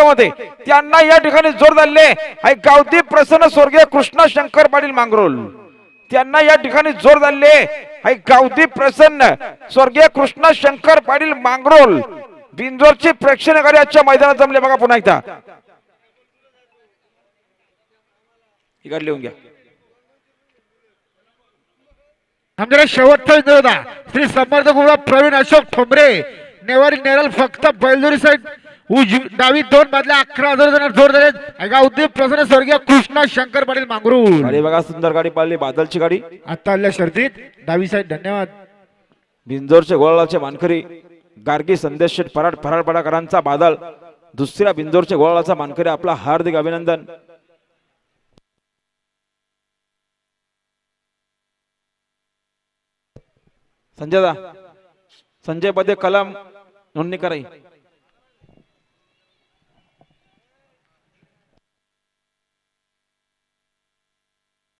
भागामध्ये. त्यांना या ठिकाणी जोर झाले आहे गावदी प्रसन्न स्वर्गीय कृष्णा शंकर पाटील मांगरोल. त्यांना या ठिकाणी जोर झाले आहे गावदी प्रसन्न स्वर्गीय कृष्णा शंकर पाटील मांगरोल. बिंजोरचे प्रेक्षणकारी आजच्या मैदानात जमले बघा पुन्हा एकदा. इकडे लिहून घ्या. आमच्याकडे शेवटचा विजय होता श्री समर्थ गुरुवा प्रवीण अशोक ठोंबरे नेवारी नेरल फक्त बैलदुरी साईड डावी दोन मधल्या अकरा हजार जण जोर झाले गावती प्रसन्न स्वर्गीय कृष्णा शंकर पाटील मांगरू गाडी बघा सुंदर गाडी पाळली बादलची गाडी. आता आल्या शर्तीत डावी साईड धन्यवाद. बिंजोरचे गोळाचे मानकरी गार्गी संदेश शेठ पराड पराडपडाकरांचा बादल. दुसऱ्या बिंजोरचे गोळाचा मानकरी आपला हार्दिक अभिनंदन. संजय दा संजय पदे कलम नोंदणी कराई.